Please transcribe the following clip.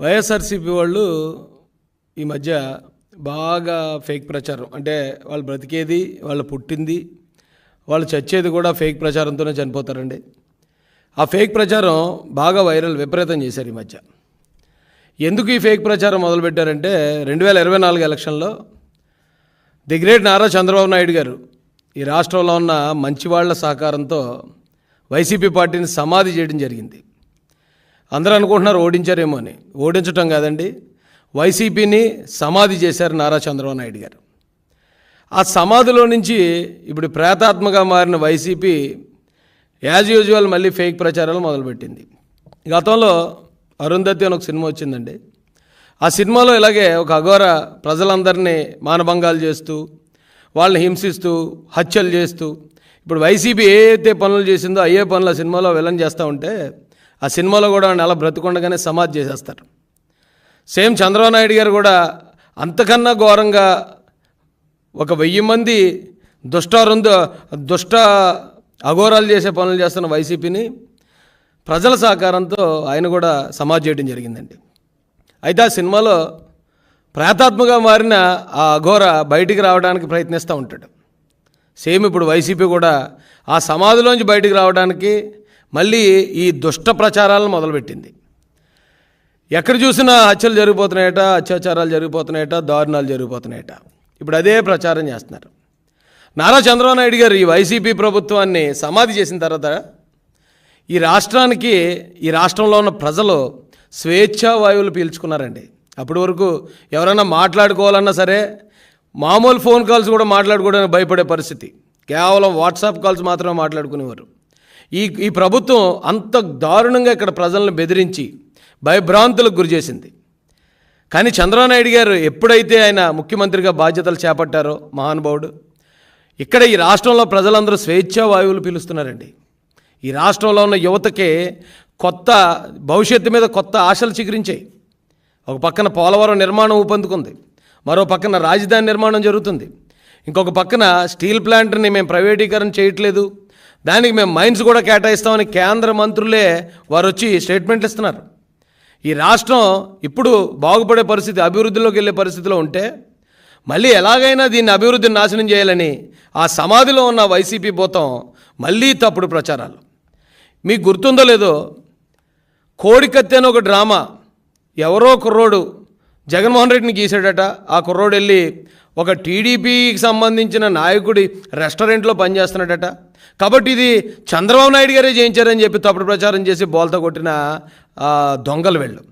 వైఎస్ఆర్సీపీ వాళ్ళు ఈ మధ్య బాగా ఫేక్ ప్రచారం. అంటే వాళ్ళు బ్రతికేది వాళ్ళు పుట్టింది వాళ్ళు చచ్చేది కూడా ఫేక్ ప్రచారంతోనే చనిపోతారండి. ఆ ఫేక్ ప్రచారం బాగా వైరల్ విపరీతం చేశారు ఈ మధ్య. ఎందుకు ఈ ఫేక్ ప్రచారం మొదలుపెట్టారంటే రెండు వేల ఇరవై నాలుగు ఎలక్షన్లో ది గ్రేట్ నారా చంద్రబాబు నాయుడు గారు ఈ రాష్ట్రంలో ఉన్న మంచివాళ్ళ సహకారంతో వైసీపీ పార్టీని సమాధి చేయడం జరిగింది. అందరూ అనుకుంటున్నారు ఓడించారేమో అని. ఓడించటం కాదండి. వైసీపీని సమాధి చేశారు నారా చంద్రబాబు నాయుడు గారు. ఆ సమాధిలో నుంచి ఇప్పుడు ప్రేతాత్మగా మారిన వైసీపీ యాజ్ యూజువల్ మళ్ళీ ఫేక్ ప్రచారాలు మొదలుపెట్టింది. గతంలో అరుంధతి అని ఒక సినిమా వచ్చిందండి. ఆ సినిమాలో ఇలాగే ఒక అఘోర ప్రజలందరినీ మానభంగాలు చేస్తూ వాళ్ళని హింసిస్తూ హత్యలు చేస్తూ ఇప్పుడు వైసీపీ ఏ అయితే పనులు చేసిందో అయ్యే పనులు ఆ సినిమాలో విలన్ చేస్తూ ఉంటే ఆ సినిమాలో కూడా అలా బ్రతుకుండగానే సమాధి చేసేస్తారు. సేమ్ చంద్రబాబు నాయుడు గారు కూడా అంతకన్నా ఘోరంగా ఒక వెయ్యి మంది దుష్టారుంద దుష్ట అఘోరాలు చేసే పనులు చేస్తున్న వైసీపీని ప్రజల సహకారంతో ఆయన కూడా సమాధి చేయడం జరిగిందండి. అయితే ఆ సినిమాలో ప్రాతాత్మగా మారిన ఆ అఘోర బయటికి రావడానికి ప్రయత్నిస్తూ ఉంటాడు. సేమ్ ఇప్పుడు వైసీపీ కూడా ఆ సమాధిలోంచి బయటికి రావడానికి మళ్ళీ ఈ దుష్ట ప్రచారాలను మొదలుపెట్టింది. ఎక్కడ చూసినా హత్యలు జరిగిపోతున్నాయట అత్యాచారాలు జరిగిపోతున్నాయట దారుణాలు జరిగిపోతున్నాయట. ఇప్పుడు అదే ప్రచారం చేస్తున్నారు. నారా చంద్రబాబు నాయుడు గారు ఈ వైసీపీ ప్రభుత్వాన్ని సమాధి చేసిన తర్వాత ఈ రాష్ట్రానికి ఈ రాష్ట్రంలో ఉన్న ప్రజలు స్వేచ్ఛా వాయువులు పీల్చుకున్నారండి. అప్పటి వరకు ఎవరైనా మాట్లాడుకోవాలన్నా సరే మామూలు ఫోన్ కాల్స్ కూడా మాట్లాడుకోవడానికి భయపడే పరిస్థితి. కేవలం వాట్సాప్ కాల్స్ మాత్రమే మాట్లాడుకునేవారు. ఈ ఈ ప్రభుత్వం అంత దారుణంగా ఇక్కడ ప్రజలను బెదిరించి భయభ్రాంతులకు గురి చేసింది. కానీ చంద్రబాబు నాయుడు గారు ఎప్పుడైతే ఆయన ముఖ్యమంత్రిగా బాధ్యతలు చేపట్టారో మహానుభావుడు ఇక్కడ ఈ రాష్ట్రంలో ప్రజలందరూ స్వేచ్ఛా వాయువులు పీలుస్తున్నారండి. ఈ రాష్ట్రంలో ఉన్న యువతకి కొత్త భవిష్యత్తు మీద కొత్త ఆశలు చిగురించాయి. ఒక పక్కన పోలవరం నిర్మాణం ఊపందుకుంది మరో పక్కన రాజధాని నిర్మాణం జరుగుతుంది. ఇంకొక పక్కన స్టీల్ ప్లాంట్ని మేము ప్రైవేటీకరణ చేయట్లేదు. దానికి మేము మైన్స్ కూడా కేటాయిస్తామని కేంద్ర మంత్రులే వారు వచ్చి స్టేట్మెంట్లు ఇస్తున్నారు. ఈ రాష్ట్రం ఇప్పుడు బాగుపడే పరిస్థితి అభివృద్ధిలోకి వెళ్ళే పరిస్థితిలో ఉంటే మళ్ళీ ఎలాగైనా దీన్ని అభివృద్ధిని నాశనం చేయాలని ఆ సమాధిలో ఉన్న వైసీపీ భూతం మళ్ళీ తప్పుడు ప్రచారాలు. మీకు గుర్తుందో లేదో కోడికత్తి అని ఒక డ్రామా ఎవరో కుర్రోడు జగన్మోహన్ రెడ్డిని గీసాడట ఆ కుర్రోడు వెళ్ళి ఒక టీడీపీకి సంబంధించిన నాయకుడి రెస్టారెంట్లో పనిచేస్తున్నాడట. కాబట్టి ఇది చంద్రబాబు నాయుడు గారే చేయించారని చెప్పి తప్పుడు ప్రచారం చేసి బోల్త కొట్టిన దొంగలు వెళ్ళు.